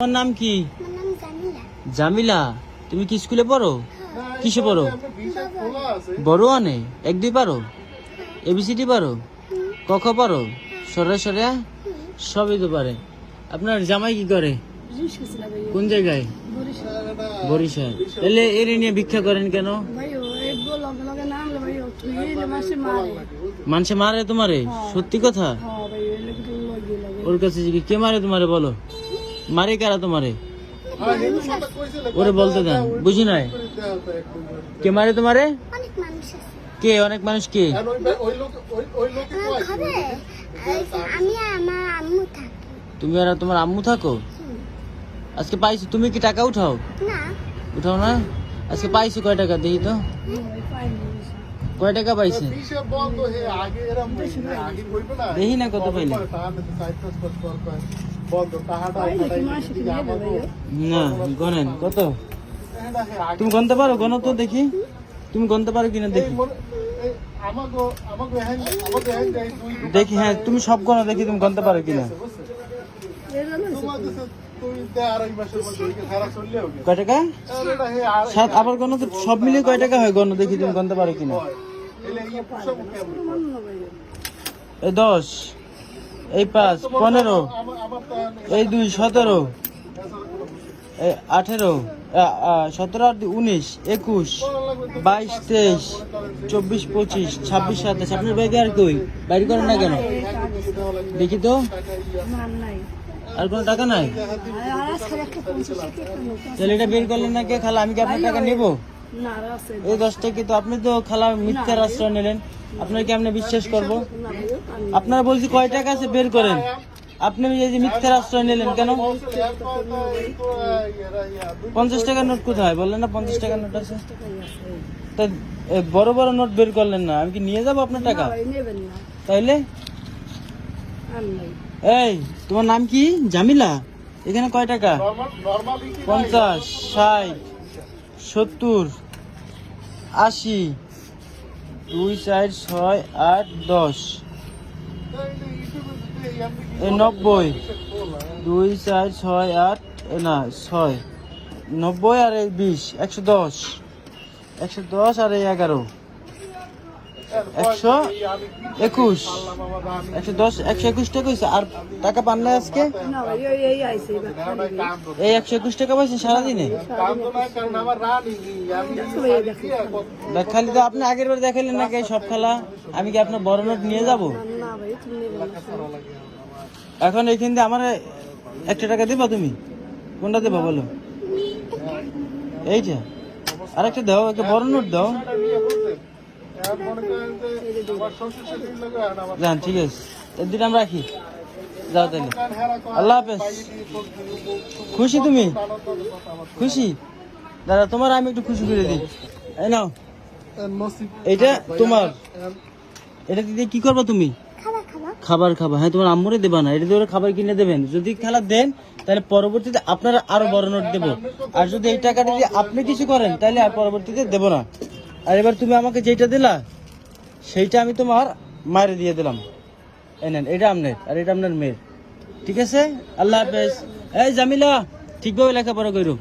তোমার নাম কি? জামিলা। জামিলা তুমি কি স্কুলে পড়ো? কিসে পড়ো? বড় আনে এক দুই পারো? এবিসিডি পারো? ক খ পারো? সরে সরে সবই তো পারে। আপনার জামাই কি করে? কোন জায়গায়? বরিশাল। তাহলে এর নিয়ে ভিক্ষা করেন কেন? মানুষে মারে তোমারে? সত্যি কথা? ওর কাছে কে মারে তোমারে বলো? মারে কারা তোমারে? ওরে বলতে দেন বুঝি নাই? কে মারে তোমারে? অনেক মানুষ আছে। কে অনেক মানুষ কে? আমার ঘরে। এই যে আমি আর আমার আম্মু থাকি। তুমি আর তোমার আম্মু থাকো? আজকে পাইছো তুমি কি টাকা উঠাও? উঠাও না? আজকে পাইছো কয় টাকা দেখি তো। কয় টাকা পাইছে? দেখি না কত পাইলে। না, গনেন, কত? তুমি গনতে পারো? গণ তো দেখি। তুমি গনতে পারো কিনা দেখি। দেখি হ্যাঁ তুমি সব গণ দেখি, তুমি গনতে পারো কিনা। কয় টাকা? আবার গণ সব মিলিয়ে কয় টাকা হয় গণ দেখি, তুমি গনতে পারো কিনা? দশ, এই পাঁচ, পনেরো, এই দুই, সতেরো আঠেরো সতেরো আট উনিশ, একুশ, বাইশ, তেইশ, চব্বিশ, পঁচিশ, ছাব্বিশ, সাতাশ, আপনার ব্যাগে আর কই? বাইর করেন না কেন? দেখি তো। আর কোনো টাকা নাই? তাহলে এটা বের করলেন না কে? খালা, আমি কি আপনার টাকা নেব? এই দশটা কি তো? আপনি তো খালা মিথ্যার আশ্রয় নিলেন। আপনার কি আপনি বিশ্বাস করব? আপনারা বলছি কয় টাকা আছে? বের করেন। আপনি এই যে মিথ্যার আশ্রয় নিলেন কেন? পঞ্চাশ টাকার নোট কোথায়? বললেন না পঞ্চাশ টাকার নোট আছে। তা বড় বড় নোট বের করলেন না। আমি কি নিয়ে যাব আপনার টাকা? তাইলে? এই তোমার নাম কি? জামিলা? এখানে কয় টাকা? পঞ্চাশ ষাট সত্তর আশি। দুই চার ছয় আট দশ। নব্বই। দুই চার ছয় আট না, ছয়। নব্বই আর এই বিশ, একশো দশ। একশো দশ আর এই এগারো। একশো একুশ। একশো দশ একশো একুশ টাকা হয়েছে আর টাকা পান না আজকে এই একশো একুশ টাকা পাইছে সারাদিনে? খালি তো আপনি আগের বার দেখালেন নাকি সব খেলা? আমি কি আপনার বড় নোট নিয়ে যাব? এখন এইখান দিয়ে আমার একটা টাকা দেবা তুমি? কোনটা দেবা বলো? এইটা আর একটা দাও একটা বড় নোট দাও। যান ঠিক আছে। এর দিন আমরা রাখি। যাও তাহলে। আল্লাহ হাফেজ। খুশি তুমি? খুশি? দাদা তোমার আমি একটু খুশি করে দিই। এই নাও। এটা তোমার। এটা দিদি কি করবা তুমি? খাবার খাবার খাবার খাবা। হ্যাঁ তোমার আম্মুরে দেবা না। এটা দিয়ে খাবার কিনে দেবেন। যদি খেলা দেন তাহলে পরবর্তীতে আপনারা আরও বড় নোট দেবো। আর যদি এই টাকাটা দিয়ে আপনি কিছু করেন তাহলে আর পরবর্তীতে দেবো না। আর এবার তুমি আমাকে যেটা দিলা, সেইটা আমি তোমার মায়ের দিয়ে দিলাম। এনেন নেন, এটা আপনার, আর এটা আপনার মেয়ের। ঠিক আছে? আল্লাহ হাফেজ। এই জামিলা, ঠিকভাবে লেখাপড়া করো